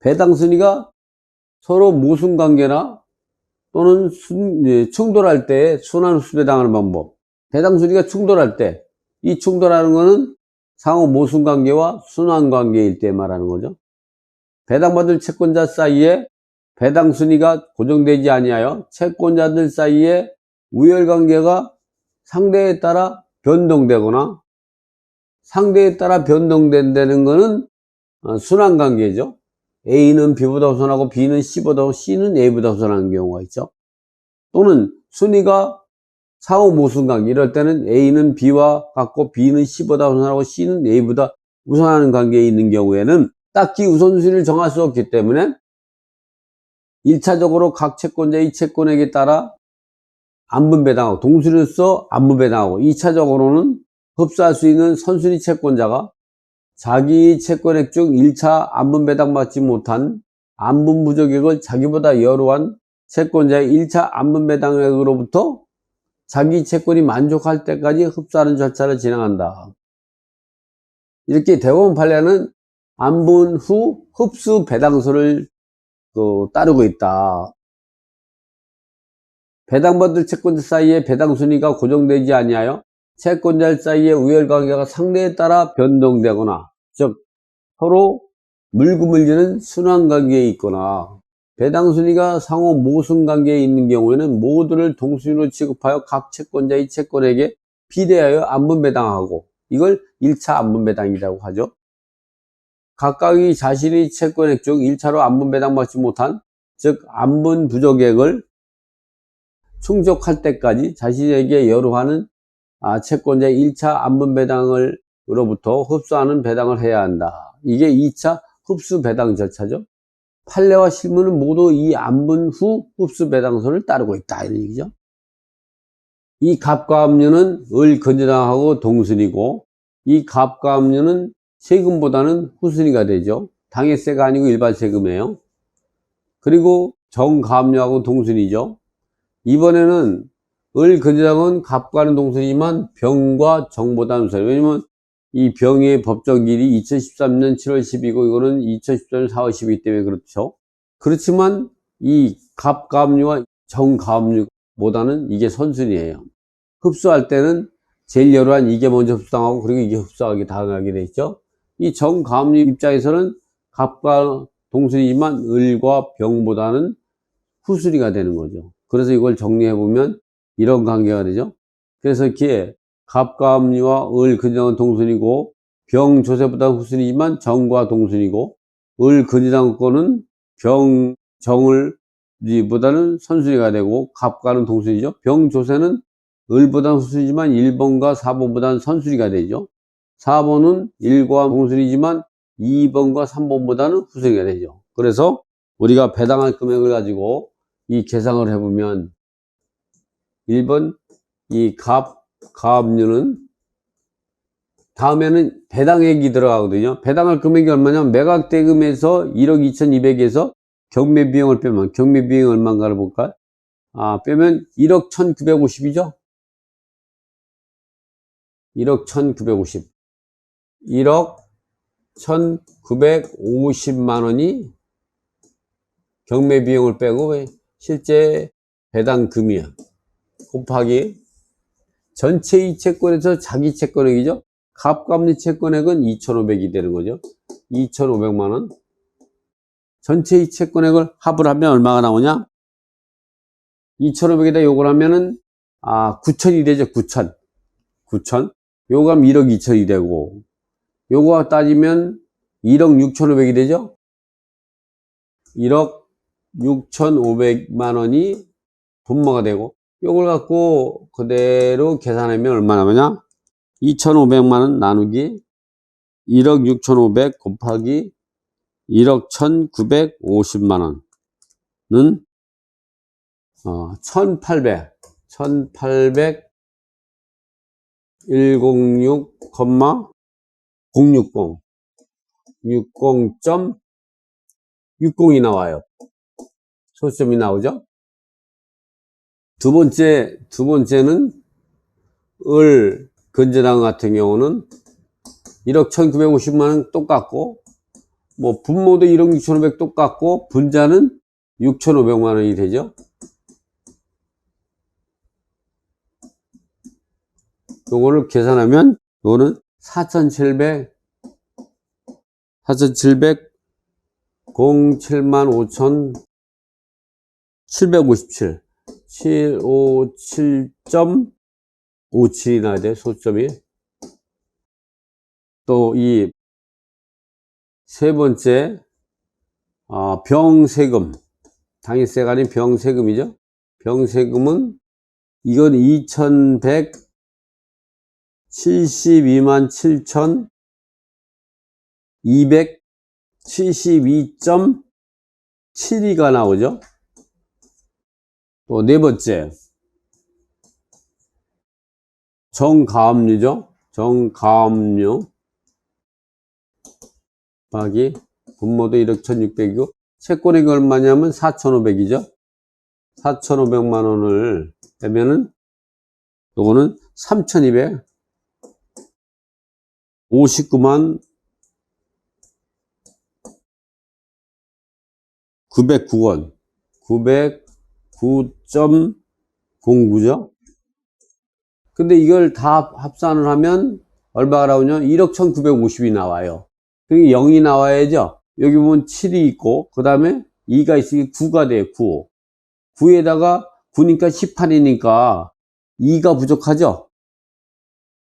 배당 순위가 서로 모순 관계나 또는 순- 예, 충돌할 때 순환 수배당하는 방법. 배당 순위가 충돌할 때, 이 충돌하는 거는 상호 모순 관계와 순환 관계일 때 말하는 거죠. 배당받을 채권자 사이에 배당 순위가 고정되지 아니하여 채권자들 사이에 우열 관계가 상대에 따라 변동되거나 상대에 따라 변동된다는 것은 어, 순환 관계죠. A는 B보다 우선하고 B는 C보다 C는 A보다 우선하는 경우가 있죠. 또는 순위가 상호 모순 관계 이럴 때는 A는 B와 같고 B는 C보다 우선하고 C는 A보다 우선하는 관계에 있는 경우에는 딱히 우선순위를 정할 수 없기 때문에 1차적으로 각 채권자의 채권액에 따라 안분배당하고 동순위로서 안분배당하고 2차적으로는 흡수할 수 있는 선순위 채권자가 자기 채권액 중 1차 안분 배당 받지 못한 안분 부족액을 자기보다 여루한 채권자의 1차 안분 배당액으로부터 자기 채권이 만족할 때까지 흡수하는 절차를 진행한다. 이렇게 대법원 판례는 안분 후 흡수 배당서를 그 따르고 있다. 배당받을 채권자 사이에 배당 순위가 고정되지 아니하여 채권자 사이의 우열 관계가 상대에 따라 변동되거나 즉 서로 물금을 지는 순환 관계에 있거나 배당 순위가 상호 모순 관계에 있는 경우에는 모두를 동순위로 취급하여 각 채권자의 채권에게 비대하여 안분 배당하고 이걸 1차 안분 배당이라고 하죠. 각각이 자신의 채권액 중 1차로 안분 배당받지 못한 즉 안분 부족액을 충족할 때까지 자신에게 여루하는 아, 채권자의 1차 안분 배당을 으로부터 흡수하는 배당을 해야 한다. 이게 2차 흡수 배당 절차죠. 판례와 실무는 모두 이 안분 후 흡수 배당서를 따르고 있다. 이런 얘기죠. 이 갑과 압류는 을 건전당하고 동순이고 이 갑과 압류는 세금보다는 후순위가 되죠. 당해세가 아니고 일반 세금이에요. 그리고 정가압류하고 동순이죠. 이번에는 을 건전당은 갑과는 동순이지만 병과 정보다는 우선. 왜냐면 이 병의 법정 길이 2013년 7월 10이고 이거는 2014년 4월 12일 때문에 그렇죠. 그렇지만 이 갑가압류와 정가압류보다는 이게 선순이에요. 흡수할 때는 제일 여러한 이게 먼저 흡수당하고 그리고 이게 흡수하게 당하게 돼 있죠. 이 정가압류 입장에서는 갑과 동순이지만 을과 병보다는 후순위가 되는 거죠. 그래서 이걸 정리해 보면 이런 관계가 되죠. 그래서 이렇게 갑과 압류와 을 근정은 동순이고 병 조세보다 후순이지만 정과 동순이고 을 근지당권은 병 정을 보다는 선순위가 되고 갑과는 동순이죠. 병 조세는 을보다는 후순이지만 1번과 4번보다는 선순위가 되죠. 4번은 1과 동순이지만 2번과 3번보다는 후순위가 되죠. 그래서 우리가 배당할 금액을 가지고 이 계산을 해보면 1번 이 갑, 가압류는 다음에는 배당액이 들어가거든요. 배당할 금액이 얼마냐면 매각대금에서 1억 2,200에서 경매 비용을 빼면 경매 비용이 얼마인가를 볼까요? 아, 빼면 1억 1,950이죠? 1억 1,950. 1억 1,950만 원이 경매 비용을 빼고 실제 배당금이야. 곱하기 전체 이 채권에서 자기 채권액이죠. 갑감리 채권액은 2,500이 되는 거죠. 2,500만 원. 전체 이 채권액을 합을 하면 얼마가 나오냐? 2,500에다 요걸 하면은 아 9,000이 되죠. 9,000. 9,000. 요거 하면 1억 2천이 되고 요거 따지면 1억 6,500이 되죠. 1억 6,500만 원이 분모가 되고 요걸 갖고 그대로 계산하면 얼마 나오냐? 2,500만 원 나누기 1억 6,500 곱하기 1억 1,950만 원은 어, 1,800 1,800 106, 060 60.60이 나와요. 소점이 나오죠? 두 번째, 두 번째는 을 근저당 같은 경우는 1억 1950만 원 똑같고 뭐 분모도 1억 6,500 똑같고 분자는 6,500만 원이 되죠. 요거를 계산하면 요거는 4,700 4,700 07만 5천 757 757.57이 나야 돼? 소점이? 또 이 세 번째 아, 병세금. 당일세가 아닌 병세금이죠? 병세금은 이건 2172만 7천 272.72가 나오죠. 또 네 번째 정가압류죠. 정가압류 곱하기 분모도 1억 1600이고 채권액이 얼마냐면 4500이죠. 4500만 원을 빼면은 요거는 3200 59만 909원 909.09죠? 근데 이걸 다 합산을 하면 얼마가 나오냐? 1억 1950이 나와요. 그게 0이 나와야죠. 여기 보면 7이 있고 그 다음에 2가 있으니 9가 돼요 9 9에다가 9니까 18이니까 2가 부족하죠?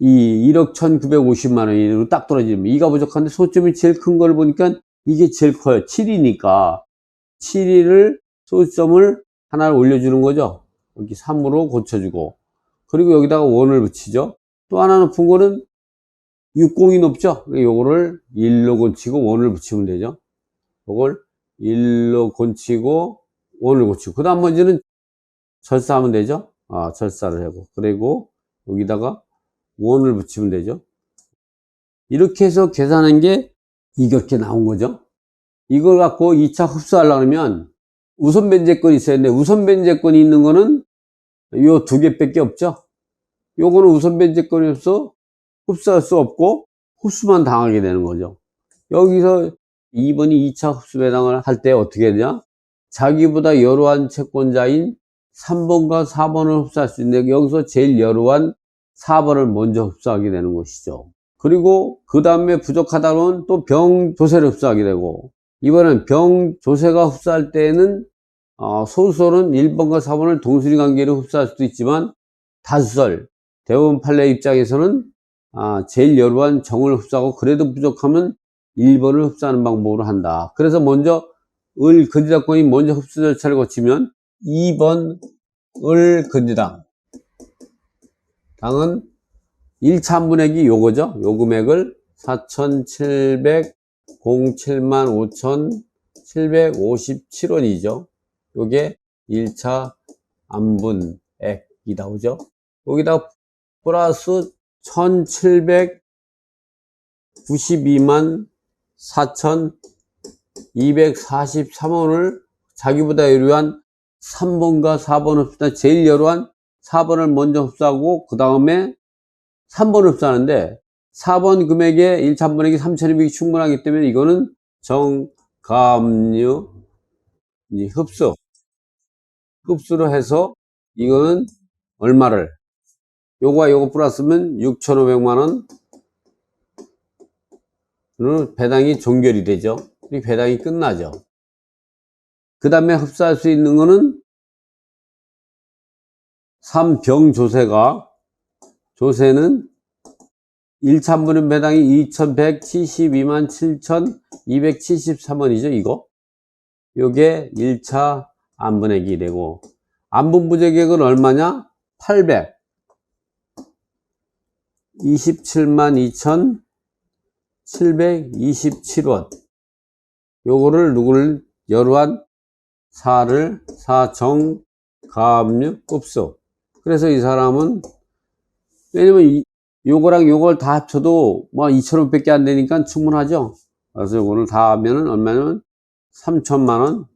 이 1억 1950만 원으로 딱 떨어지면 2가 부족한데 소점이 제일 큰 걸 보니까 이게 제일 커요. 7이니까. 7일을 소점을 하나를 올려주는 거죠. 여기 3으로 고쳐주고 그리고 여기다가 원을 붙이죠. 또 하나 높은 거는 60이 높죠. 요거를 1로 고치고 원을 붙이면 되죠. 요걸 1로 고치고 원을 고치고 그 다음 번째는 절사하면 되죠. 아 절사를 하고 그리고 여기다가 원을 붙이면 되죠. 이렇게 해서 계산한 게 이렇게 나온 거죠. 이걸 갖고 2차 흡수하려고 하면 우선 변제권이 있어야 되는데 우선 변제권이 있는 거는 요 두 개밖에 없죠. 요거는 우선 변제권이 없어 흡수할 수 없고 흡수만 당하게 되는 거죠. 여기서 2번이 2차 흡수 배당을 할 때 어떻게 되냐? 자기보다 여러한 채권자인 3번과 4번을 흡수할 수 있는데 여기서 제일 여러한 4번을 먼저 흡수하게 되는 것이죠. 그리고 그 다음에 부족하다면 또 병조세를 흡수하게 되고 이번엔 병 조세가 흡수할 때에는 어, 소수설은 1번과 4번을 동순위 관계로 흡수할 수도 있지만 다수설, 대원 판례 입장에서는 아, 제일 여루한 정을 흡수하고 그래도 부족하면 1번을 흡수하는 방법으로 한다. 그래서 먼저 을 근지당권이 먼저 흡수 절차를 거치면 2번 을 근지당 당은 1차 한 분액이 요거죠. 요 금액을 4,700 07만 5,757원이죠. 요게 1차 안분액이 나오죠. 여기다 플러스 1,792만 4,243원을 자기보다 여루한 3번과 4번 흡수다 제일 여루한 4번을 먼저 흡수하고 그 다음에 3번을 흡수하는데 4번 금액에 1차 분액이 3,200이 충분하기 때문에 이거는 정감류 흡수 흡수로 해서 이거는 얼마를 요거와 요거 플러스면 6,500만원. 배당이 종결이 되죠. 이 배당이 끝나죠. 그 다음에 흡수할 수 있는 거는 3병 조세가 조세는 1차 분은 배당이 2172만 7273원이죠 이거? 요게 1차 안분액이 되고 안분부재객은 얼마냐? 800 27만 2727원. 요거를 누구를 여루한? 4를 4정 가압류 급수 그래서 이 사람은 왜냐면 이, 요거랑 요걸 다 합쳐도 뭐 2천원 밖에 안 되니까 충분하죠 그래서 요거를 다 하면은 얼마냐면 3천만 원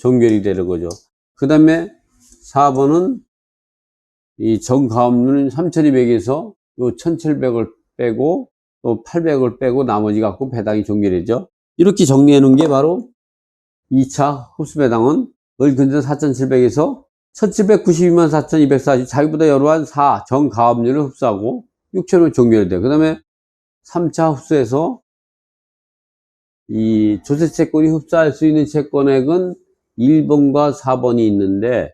종결이 되는 거죠 그 다음에 4번은 이 정가업률은 3200에서 요 1700을 빼고 또 800을 빼고 나머지 갖고 배당이 종결되죠. 이렇게 정리해 놓은 게 바로 2차 흡수 배당은 을 근전 4,700에서 1,792만 4,240 자기보다 여러한 4 정가압류를 흡수하고 6천을 종결돼. 그 다음에 3차 흡수에서 이 조세 채권이 흡수할 수 있는 채권액은 1번과 4번이 있는데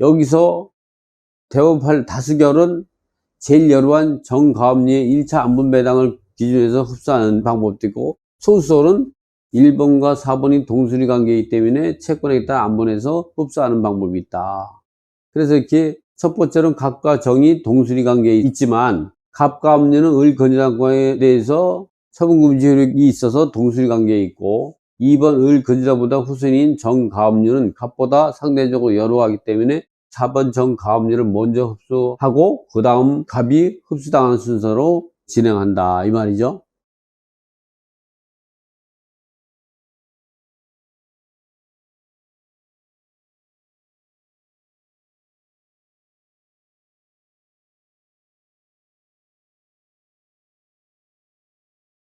여기서 대법할 다수결은 제일 여러한 정가압류의 1차 안분 배당을 기준해서 흡수하는 방법도 있고 소수설은 1번과 4번이 동순위 관계이기 때문에 채권에 따라 안분해서 흡수하는 방법이 있다. 그래서 이렇게 첫 번째는 갑과 정이 동순위 관계에 있지만 갑과 압류는 을 건전항과에 대해서 처분금지 효력이 있어서 동순위 관계에 있고 2번 을 건전보다 후순위인 정가압류는 갑보다 상대적으로 여러하기 때문에 4번 정가압류를 먼저 흡수하고 그 다음 갑이 흡수당하는 순서로 진행한다 이 말이죠.